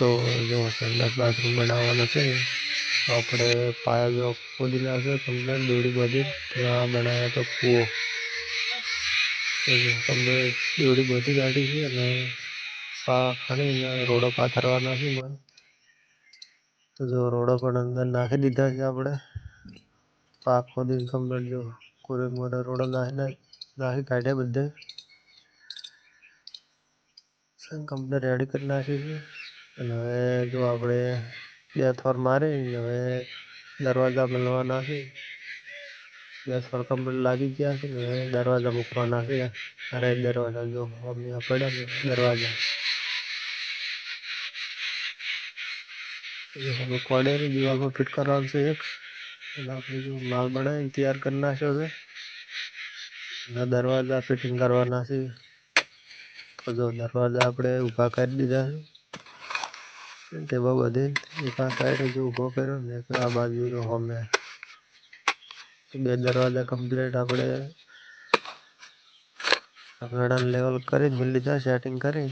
તો જો સંડાસ બાથરૂમ બનાવવાનો છે, તો આપણે પાયા જો ખોદી નાખશે, તમને દોડી બધી ત્યાં બનાવ્યા તો કૂવો. તમને દોરી બધી કાઢી છે અને પા ખરી રોડો પાથરવાના છે પણ તો જો રોડો પણ અંદર નાખી દીધા છે આપણે. પાક ખોદી કમ્પ્લેટ જો કોઈ મોટા રોડો નાખી નાખી કાઢ્યા બધે. કમ્પ્લેટ રેડી કરી નાખી છે? અને હવે જો આપણે બે થોર મારી હવે દરવાજા મળવાના છે. બે થોર કમ્પ્લીટ લાગી ગયા છે હવે દરવાજા મૂકવાના છે. અરે દરવાજા જો મમ્મી પડ્યા છે, દરવાજા. કોડેર દિવાલમાં ફિટ કરવાનું છે એક. અને આપણે જો માલ બનાવીને તૈયાર કરી નાખ્યો છે. અને દરવાજા ફિટિંગ કરવાના છે. તો જો દરવાજા આપણે ઊભા કરી દીધા છે. ટેબલ બધી એક આ સાઈડ જો ઊભો કર્યો ને આ બાજુ જો હોમે બે દરવાજા કમ્પ્લીટ આપણે વેડા લેવલ કરી મિલ લીધા સેટિંગ કરી.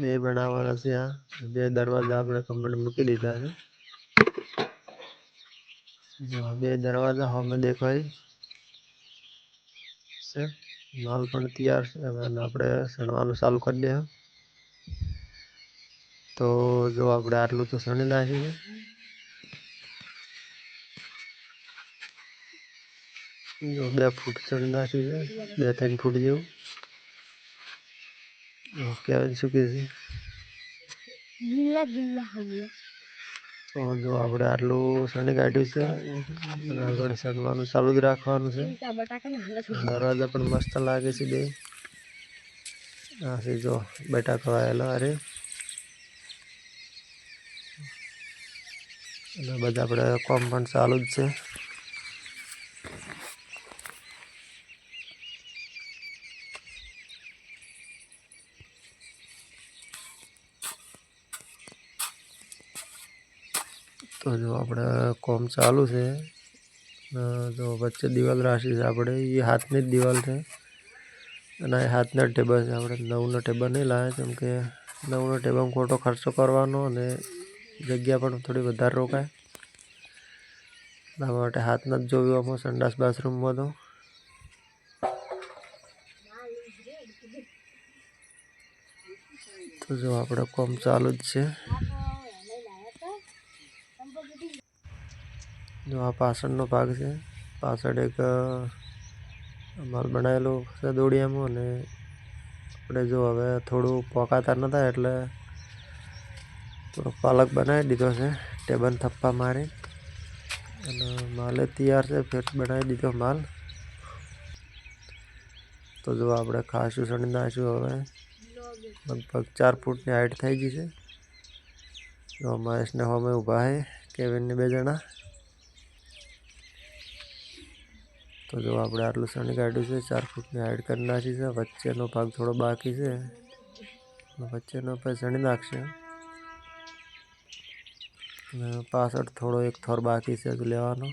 બે બનાવવાના છે આ. બે દરવાજા આપણે કમ્પ્લીટ મૂકી દીધા છે. બે દરવાજા હોમે દેખાય. છે માલ પણ તૈયાર છે હવે આપણે સણવાનું ચાલુ કરી દે તો જો આપણે આટલું તો સણી નાખીએ. જો બે ફૂટ સણી નાખ્યું છે, બે ત્રણ ફૂટ જેવું. કહેવાય શું કે છે? તો જો આપણે આટલું સણી કાઢ્યું છે? આગળ સણવાનું ચાલુ જ રાખવાનું છે. દરવાજા પણ મસ્ત લાગે છે બે. આ છે જો બેટા ખવાયેલા અરે. અને બધા આપણે કોમ પણ ચાલુ જ છે. તો જો આપણે કોમ ચાલુ છે જો વચ્ચે દિવાલ રાખી છે, આપણે એ હાથની જ દિવાલ છે. અને એ હાથના ટેબલ છે, આપણે નવનો ટેબલ નહીં લાવ્યા, કેમ કે નવનો ટેબલમાં ખોટો ખર્ચો કરવાનો અને જગ્યા પણ થોડી વધારે રોકાય. એટલા માટે હાથના જ જોયું, આમાં સંડાસ બાથરૂમમાં તો. તો જો આપણે કોમ ચાલુ જ છે. જો આ પાછળનો ભાગ છે. પાછળ એક માલ બનાવેલો છે દોડિયામાં અને આપણે જો હવે થોડું પોકાતા નતા એટલે થોડો પાલક બનાવી દીધો છે. ટેબલ થપ્પા મારી અને માલે તૈયાર છે. ફેર બનાવી દીધો માલ. તો જો આપણે ખાસું સણી નાખ્યું હવે. લગભગ ચાર ફૂટની હાઈટ થઈ ગઈ છે. જો મહેશને હોમે ઊભા છે, કેવિનને બે જણા. તો જો આપણે આટલું સણી કાઢ્યું છે, ચાર ફૂટની હાઈટ કરી નાખી છે, વચ્ચેનો ભાગ થોડો બાકી છે. વચ્ચેનો પછી સણી નાખશે. પાછળ થોડો એક થોર બાકી છે લેવાનો.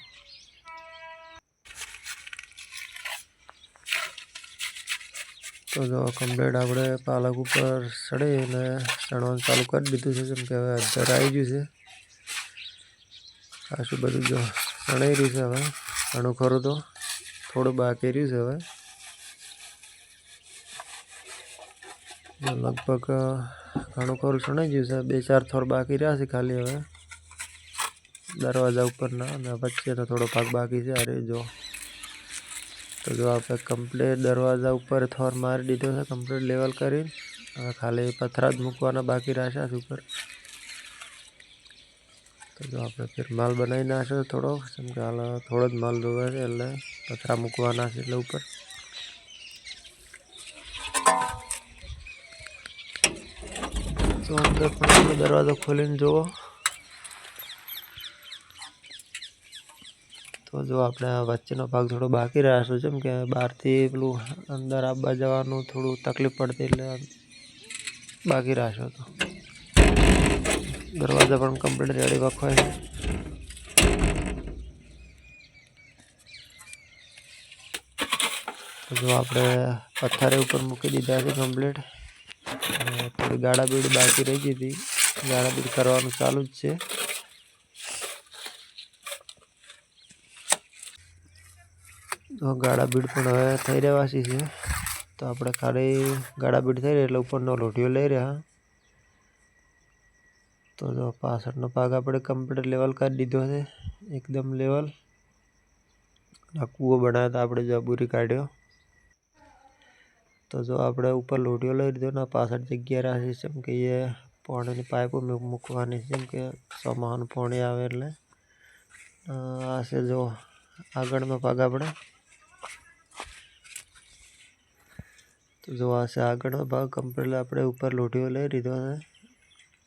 તો જો કમ્પ્લેટ આપણે પાલક ઉપર સડી અને સણવાનું ચાલુ કરી દીધું છે, જેમ કે હવે અધર આવી ગયું છે. ખાસું બધું જો સણાઈ રહ્યું છે હવે, ઘણું ખરું તો. થોડું બાકી રહ્યું છે હવે. લગભગ ઘણું ખરું શણાઈ ગયું છે. બે ચાર થોડ બાકી રહ્યા છે ખાલી હવે. દરવાજા ઉપરના અને વચ્ચેનો થોડો ભાગ બાકી છે. અરે જો. તો જો આપણે કમ્પ્લીટ દરવાજા ઉપર થોર મારી દીધો છે. કમ્પ્લીટ લેવલ કરી હવે ખાલી પથરા જ મૂકવાના બાકી રહ્યા છે ઉપર. તો જો આપણે ફેર માલ બનાવી નાખ્યો થોડો. કેમ કે હાલ થોડો જ માલ જોવે છે એટલે પથરા મૂકવાના છે એટલે ઉપર. તો અંદર પણ દરવાજો ખોલીને જુઓ. તો જો આપણે વચ્ચેનો ભાગ થોડો બાકી રાખ્યો છે કે બહારથી પેલું અંદર આવવા જવાનું થોડું તકલીફ પડતી એટલે બાકી રાખ્યો તો. દરવાજા પણ કમ્પ્લીટ રેડી વખવાય છે તો જો આપણે પથ્થરે ઉપર મૂકી દીધા છે કમ્પ્લીટ થોડી ગાડા બીડ બાકી રહી ગઈ હતી. ગાડા બીડ કરવાનું ચાલુ જ છે. તો ગાડા બીડ પણ હવે થઈ રહેવાસી છે. તો આપણે ખાલી ગાડા બીડ થઈ રહી એટલે ઉપરનો લોઢીઓ લઈ રહ્યા. તો જો પાછળનો ભાગ આપણે કમ્પ્લીટ લેવલ કરી દીધો છે. એકદમ લેવલ આ કૂવો બનાવ્યો તો આપણે જબૂરી કાઢ્યો. તો જો આપણે ઉપર લોઢીઓ લઈ લીધો ને પાછળ જગ્યા રાખી જેમ કે એ પાણીની પાઇપો મૂકવાની છે, જેમ કે સમાન પાણી આવે એટલે. આ છે જો આગળનો ભાગ આપણે. તો જો આ છે આગળનો ભાગ, કમ્પ્લીટ આપણે ઉપર લોઢીઓ લઈ લીધો છે.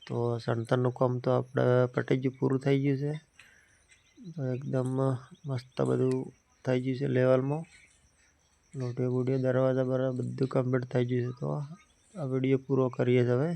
તો સણતરનું કામ તો આપણે પટી ગયું, પૂરું થઈ ગયું છે. એકદમ મસ્ત બધું થઈ ગયું છે લેવલમાં. લોટીઓ બોટીઓ દરવાજા બરાબર બધું કમ્પ્લીટ થઈ ગયું છે તો આ વીડિયો પૂરો કરીએ છીએ હવે.